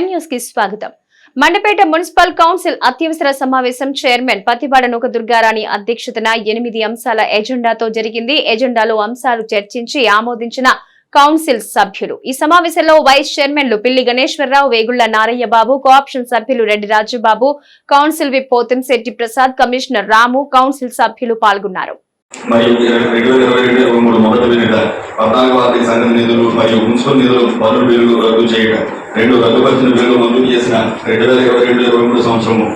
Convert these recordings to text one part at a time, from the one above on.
కి స్వాగతం. Mandapeta municipal council అత్యవసర సమావేశం చైర్మన్ పతివాడ నూక దుర్గారాణి అధ్యక్షతన ఎనిమిది అంశాల ఎజెండాతో జరిగింది. ఎజెండాలో అంశాలు చర్చించి ఆమోదించిన కౌన్సిల్ సభ్యులు. ఈ సమావేశంలో వైస్ చైర్మన్లు పిల్లి గణేశ్వరరావు వేగుళ్ళ నారయ్య బాబు కోఆప్షన్ సభ్యులు Reddy Rajubabu council whip Pothamsetti Prasad commissioner Ramu council సభ్యులు పాల్గొన్నారు. మరియు రెండు వేల ఇరవై రెండు ఇరవై మూడు మొదటి విడత పద్నాలుగు ఆర్థిక సంఘం నిధులు మరియు మున్సిపల్ నిధులు పన్ను బిల్లు రద్దు చేయడం రెండు రద్దుపరిచిన బిల్లు మంజూరు చేసిన రెండు వేల ఇరవై రెండు ఇరవై మూడు సంవత్సరము.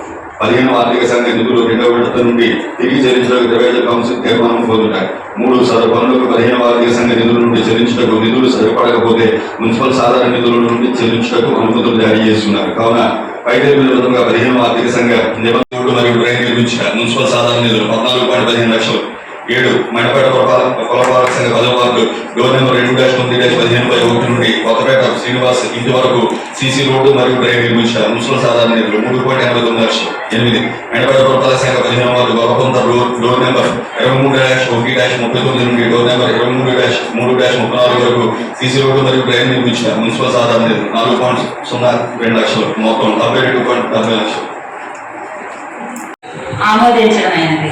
పదిహేను ఆర్థిక సంఘ నిధులు రెండవ విడత నుండి తిరిగి చెల్లించడానికి ద్రవ్య కౌన్సిల్ తీర్మానం పొందుతాయి మూడు సదరు పనులకు పదిహేను ఆర్థిక సంఘ నిధుల నుండి చెల్లించుటకు నిధులు సరిపడకపోతే మున్సిపల్ సాధారణ నిధుల నుండి చెల్లించుటకు అనుమతులు జారీ చేస్తున్నారు. కావున పైదేవి విధంగా పదిహేను ఆర్థిక సంఘ నిబంధనలు మరియు నిర్మించిన మున్సిపల్ సాధారణ నిధులు పద్నాలుగు పాయింట్ పదిహేను లక్షలు ఏడు మండపేట పురపాలక సంఘ పదవ వార్డు డోర్ నెంబర్ రెండు డాష్ తొమ్మిది డాష్ పదిహేను బై ఒకటి నుండి కొత్తపేట శ్రీనివాస్ ఇంటి వరకు సీసీ రోడ్డు మరియు డ్రైన్ నిర్మించారు. మున్సిపల్ సాధారణ నిధులు మూడు పాయింట్ ఎనభై తొమ్మిది లక్షలు. ఎనిమిది. మండపేట పురపాలక సంఘ పదిహేను వార్డు గొప్పకొంత డోర్ డోర్ నెంబర్ ఇరవై మూడు డాష్ ఒకటి డాష్ ముప్పై తొమ్మిది నుండి డోర్ నెంబర్ ఇరవై మూడు డాష్ మూడు డాష్ ముప్పై నాలుగు వరకు సీసీ రోడ్డు మరియు డ్రైన్ నిర్మించారు. మున్సిపల్ సాధారణ నిధులు నాలుగు పాయింట్ సున్నా రెండు లక్షలు. మొత్తం డెబ్బై రెండు పాయింట్ డెబ్బై లక్షలు. ఆమోదించడమైనది.